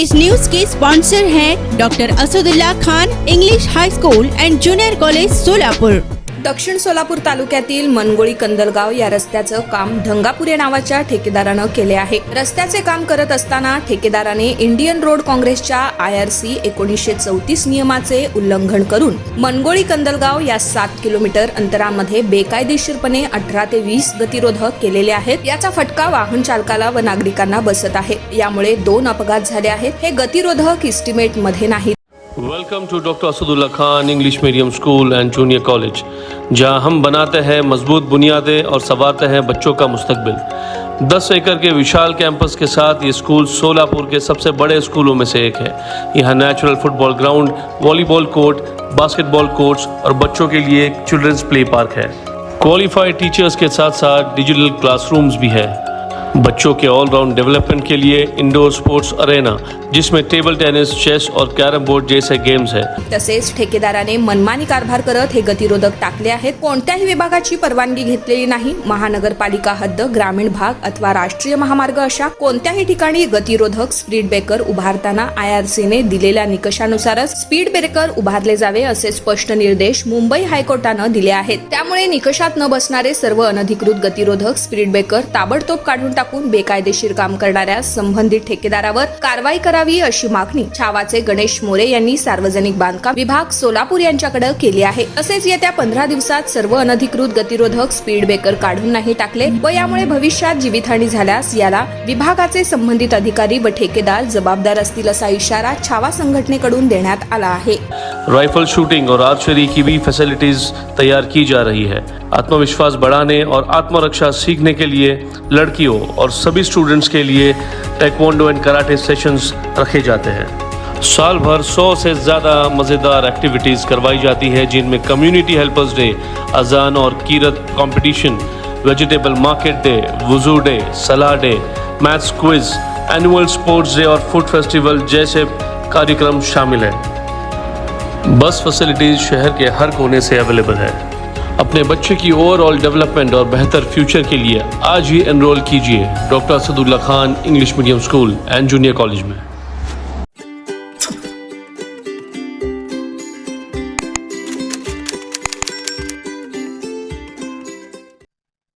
इस news के sponsor हैं doctor Asadullah Khan, English high school and junior college Solapur. दक्षिण सोलापूर तालुक्यातील मनगोळी कंदलगाव या रस्त्याचं काम ढंगापुरे नावाच्या ठेकेदारानं केले आहे. रस्त्याचे काम करत असताना ठेकेदाराने इंडियन रोड काँग्रेसच्या आय आर सी एकोणीसशे चौतीस नियमाचे उल्लंघन करून मनगोळी कंदलगाव या सात किलोमीटर अंतरामध्ये बेकायदेशीरपणे अठरा ते वीस गतिरोधक केलेले आहेत. याचा फटका वाहन चालकाला व नागरिकांना बसत आहे. यामुळे दोन अपघात झाले आहेत. हे गतिरोधक इस्टिमेटमध्ये नाहीत welcome to doctor Asadullah Khan English medium school and junior college जहाँ हम बनाते हैं मज़बूत बुनियादें और संवारते हैं बच्चों का मुस्तकबिल। 10 एकड़ के विशाल कैंपस के साथ ये स्कूल सोलापुर के सबसे बड़े स्कूलों में से एक है। यहाँ natural football ground volleyball court basketball courts और बच्चों के लिए एक चिल्ड्रंस प्ले पार्क है। क्वालिफाइड टीचर्स के साथ साथ डिजिटल क्लासरूम्स भी है। बच्चों के ऑलराउंड डेवलपमेंट के लिए इंडोर स्पोर्ट्स अरेना जिसमें टेबल टेनिस चेस और कैरम बोर्ड जैसे गेम्स हैं। तसेच ठेकेदाराने मनमानी कारभार करत हे गतिरोधक टाकले आहेत. कोणत्याही विभागाची परवानगी घेतलेली नाही. महानगरपालिका हद्द ग्रामीण भाग अथवा राष्ट्रीय महामार्ग अशा कोणत्याही ठिकाणी गतिरोधक स्पीड ब्रेकर उभारताना आय आर सीने दिलेल्या निकषानुसारच स्पीड ब्रेकर उभारले जावे असे स्पष्ट निर्देश मुंबई हायकोर्टानं दिले आहेत. त्यामुळे निकषात न बसणारे सर्व अनधिकृत गतिरोधक स्पीड ब्रेकर ताबडतोब काढून टाकून बेकायदेशीर काम करणाऱ्या संबंधित ठेकेदारावर कारवाई करावी अशी मागणी छावाचे गणेश मोरे यांनी सार्वजनिक बांधकाम विभाग सोलापूर यांच्याकडे केली आहे. तसेच येत्या पंधरा दिवसात सर्व अनधिकृत गतिरोधक स्पीड ब्रेकर काढून नाही टाकले व यामुळे भविष्यात जीवितहानी झाल्यास याला विभागाचे संबंधित अधिकारी व ठेकेदार जबाबदार असतील असा इशारा छावा संघटनेकडून देण्यात आला आहे. राइफल शूटिंग और आर्चरी की भी फैसिलिटीज़ तैयार की जा रही है। आत्मविश्वास बढ़ाने और आत्मरक्षा सीखने के लिए लड़कियों और सभी स्टूडेंट्स के लिए टेक्वांडो एंड कराटे सेशंस रखे जाते हैं। साल भर सौ से ज़्यादा मज़ेदार एक्टिविटीज़ करवाई जाती है, जिनमें कम्युनिटी हेल्पर्स डे, अजान और कीरत कंपटीशन वेजिटेबल मार्केट डे वज़ू डे सलाह day maths quiz annual sports day और फ़ूड फेस्टिवल जैसे कार्यक्रम शामिल हैं। बस फैसिलिटीज़ शहर के हर कोने से अवेलेबल है। अपने बच्चे की ओवरऑल डेवलपमेंट और बेहतर फ्यूचर के लिए आज ही एनरोल कीजिए। Doctor Asadullah Khan English medium school and junior college में।